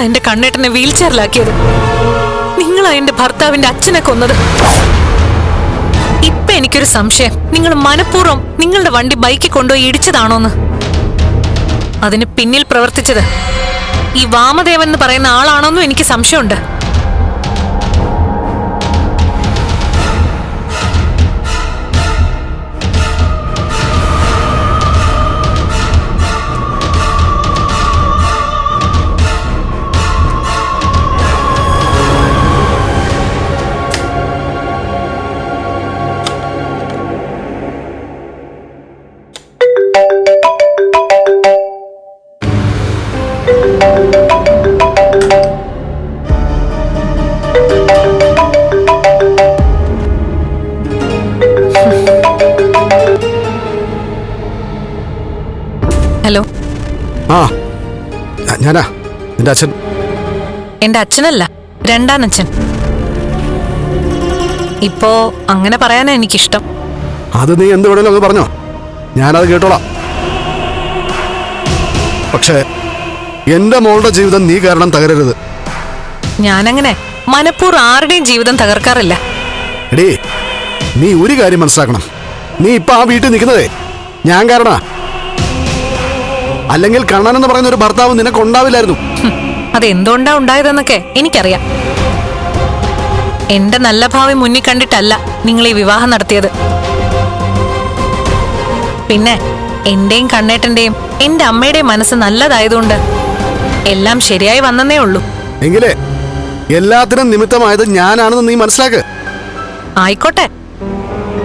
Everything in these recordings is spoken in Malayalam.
നിങ്ങളാ എന്റെ കണ്ണേട്ടനെ വീൽ ചെയറിലാക്കിയത് നിങ്ങളാ എന്റെ ഭർത്താവിന്റെ അച്ഛനെ കൊന്നത്? ഇപ്പൊ എനിക്കൊരു സംശയം. നിങ്ങൾ മനഃപൂർവം നിങ്ങളുടെ വണ്ടി ബൈക്കിൽ കൊണ്ടുപോയി ഇടിച്ചതാണോന്ന്? അതിന് പിന്നിൽ പ്രവർത്തിച്ചത് ഈ വാമദേവൻ എന്ന് പറയുന്ന ആളാണോന്നും എനിക്ക് സംശയമുണ്ട്. ഹലോ. ആ ഞാനാ. നിന്റെ അച്ഛൻ. എന്റെ അച്ഛനല്ല രണ്ടാം അച്ഛൻ. ഇപ്പോ അങ്ങനെ പറയാനാ എനിക്കിഷ്ടം. അത് നീ എന്ത് വേണേലും ഒന്ന് പറഞ്ഞോ. ഞാനത് കേട്ടോളാം. പക്ഷേ എന്റെ മോളുടെ ജീവിതം നീ കാരണം തകരരുത്. ഞാനങ്ങനെ മനഃപൂർവം ആരുടെയും ജീവിതം തകർക്കാറില്ല. എടീ നീ ഒരു കാര്യം മനസ്സിലാക്കണം. നീ ഇപ്പൊ ആ വീട്ടിൽ നിൽക്കുന്നതേ. ഞാൻ കാരണ. അല്ലെങ്കിൽ കണ്ണൻ എന്ന് പറയുന്ന ഒരു ഭർത്താവ് നിനക്ക് ഉണ്ടാവില്ലായിരുന്നു. അത് എന്തുകൊണ്ടാ ഉണ്ടായതെന്നൊക്കെ എനിക്കറിയാം. എന്റെ നല്ല ഭാവി മുന്നിൽ കണ്ടിട്ടല്ല നിങ്ങൾ ഈ വിവാഹം നടത്തിയത്. പിന്നെ എന്റെയും കണ്ണേട്ടന്റെയും എന്റെ അമ്മയുടെയും മനസ്സ് നല്ലതായതുകൊണ്ട് എല്ലാം ശരിയായി വന്നേ ഉള്ളൂ. എങ്കിലേ എല്ലാത്തിനും നിമിത്തമായത് ഞാനാണെന്ന് നീ മനസ്സിലാക്ക്. ആയിക്കോട്ടെ.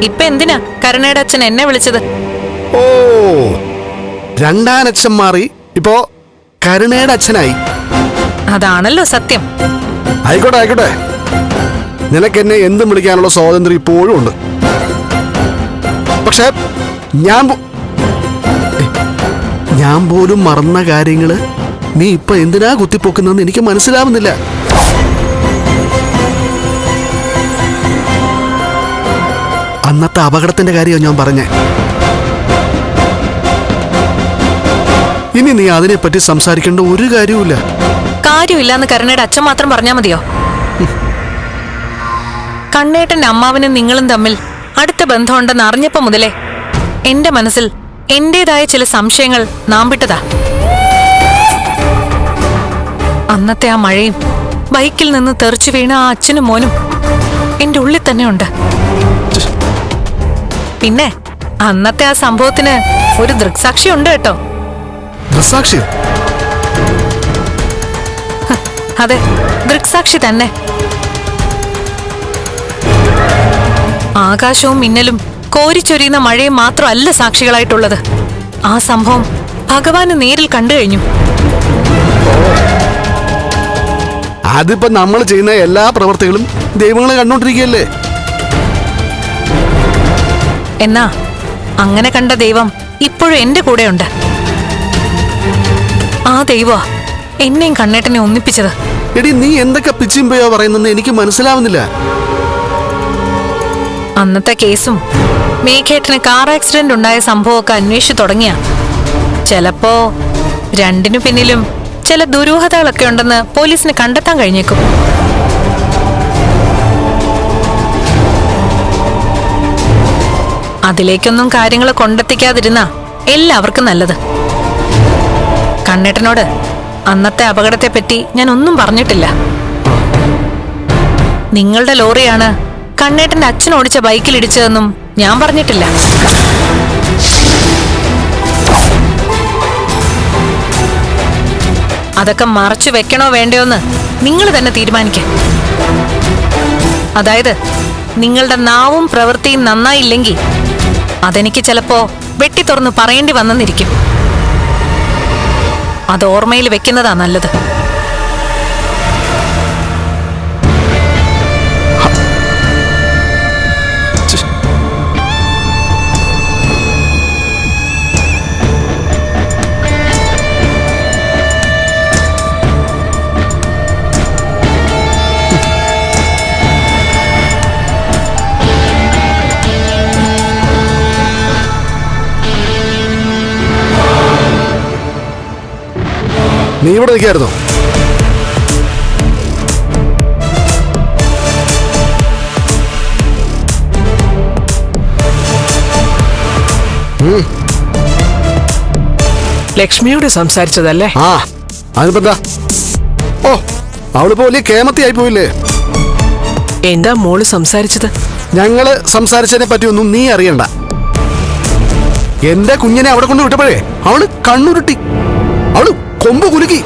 ഇപ്പൊ എന്തിനാ കരുണയുടെ അച്ഛൻ എന്നെ വിളിച്ചത്? ഓ രണ്ടാനച്ഛൻ മാറി ഇപ്പോ കരുണയുടെ അച്ഛനായി. അതാണല്ലോ സത്യം. ആയിക്കോട്ടെ ആയിക്കോട്ടെ. നിനക്ക് എന്നെ എന്തും വിളിക്കാനുള്ള സ്വാതന്ത്ര്യം ഇപ്പോഴും ഉണ്ട്. പക്ഷെ ഞാൻ ഞാൻ പോലും മറന്ന കാര്യങ്ങൾ നീ ഇപ്പൊ എന്തിനാ കുത്തിപ്പോക്കുന്നതെന്ന് എനിക്ക് മനസ്സിലാവുന്നില്ല. അന്നത്തെ അപകടത്തിന്റെ കാര്യമാണ് ഞാൻ പറഞ്ഞേ. ഇനി നീ അതിനെപ്പറ്റി സംസാരിക്കേണ്ട ഒരു കാര്യവുമില്ല. എന്ന് കരുണയുടെ അച്ഛൻ മാത്രം പറഞ്ഞാ മതിയോ? കണ്ണേട്ടന്റെ അമ്മാവനും നിങ്ങളും തമ്മിൽ അടുത്ത ബന്ധമുണ്ടെന്ന് അറിഞ്ഞപ്പോ മുതലേ എന്റെ മനസ്സിൽ എന്റേതായ ചില സംശയങ്ങൾ നാമ്പിട്ടതാ. അന്നത്തെ ആ മഴയും ബൈക്കിൽ നിന്ന് തെറിച്ചു വീണ ആ അച്ഛനും മോനും എന്റെ ഉള്ളിൽ തന്നെ ഉണ്ട്. പിന്നെ അന്നത്തെ ആ സംഭവത്തിന് ഒരു ദൃക്സാക്ഷി ഉണ്ട് കേട്ടോ. അതെ ദൃക്സാക്ഷി തന്നെ. ആകാശവും മിന്നലും കോരിച്ചൊരിയുന്ന മഴയും മാത്രമല്ല സാക്ഷികളായിട്ടുള്ളത്. ആ സംഭവം ഭഗവാന് നേരിൽ കണ്ടു കഴിഞ്ഞു. അതിപ്പോ നമ്മൾ ചെയ്യുന്ന എല്ലാ പ്രവർത്തികളും ദൈവങ്ങളെ കണ്ടോണ്ടിരിക്കുകയല്ലേ? എന്നാ അങ്ങനെ കണ്ട ദൈവം ഇപ്പോഴും എന്റെ കൂടെയുണ്ട്. ആ ദൈവ എന്നെയും കണ്ണേട്ടനെ ഒന്നിപ്പിച്ചത്. എടി നീ എന്തൊക്കെ പിച്ചിമ്പയോ പറയുന്നെന്ന് എനിക്ക് മനസ്സിലാവുന്നില്ല. അന്നത്തെ കേസും മേഘേട്ടന് കാർ ആക്സിഡന്റ് ഉണ്ടായ സംഭവമൊക്കെ അന്വേഷിച്ചു തുടങ്ങിയ. ചിലപ്പോ രണ്ടിനു പിന്നിലും ചില ദുരൂഹതകളൊക്കെ ഉണ്ടെന്ന് പോലീസിന് കണ്ടെത്താൻ കഴിഞ്ഞേക്കും. അതിലേക്കൊന്നും കാര്യങ്ങൾ കൊണ്ടെത്തിക്കാതിരുന്ന എല്ലാവർക്കും നല്ലത്. കണ്ണേട്ടനോട് അന്നത്തെ അപകടത്തെ പറ്റി ഞാൻ ഒന്നും പറഞ്ഞിട്ടില്ല. നിങ്ങളുടെ ലോറിയാണ് കണ്ണേട്ടന്റെ അച്ഛൻ ഓടിച്ച ബൈക്കിലിടിച്ചതെന്നും ഞാൻ പറഞ്ഞിട്ടില്ല. അതൊക്കെ മറച്ചു വെക്കണോ വേണ്ടയോന്ന് നിങ്ങൾ തന്നെ തീരുമാനിക്ക. അതായത് നിങ്ങളുടെ നാവും പ്രവൃത്തിയും നന്നായില്ലെങ്കിൽ അതെനിക്ക് ചിലപ്പോ വെട്ടി തുറന്ന് പറയേണ്ടി വന്നെന്നിരിക്കും. അത് ഓർമ്മയിൽ വെക്കുന്നതാ നല്ലത്. നീ ഇവിടെ നിൽക്കായിരുന്നോ? ലക്ഷ്മിയോട് സംസാരിച്ചതല്ലേ? ആ അതിനെന്താ? ഓ അവളിപ്പോ വലിയ കേമത്തിയായി പോയില്ലേ? എന്താ മോൾ സംസാരിച്ചത്? ഞങ്ങൾ സംസാരിച്ചതിനെ പറ്റി ഒന്നും നീ അറിയണ്ട. എന്റെ കുഞ്ഞിനെ അവിടെ കൊണ്ട് വിട്ടപ്പോഴേ അവൾ കണ്ണുരുട്ടി. അവൾ 콤보 고르기.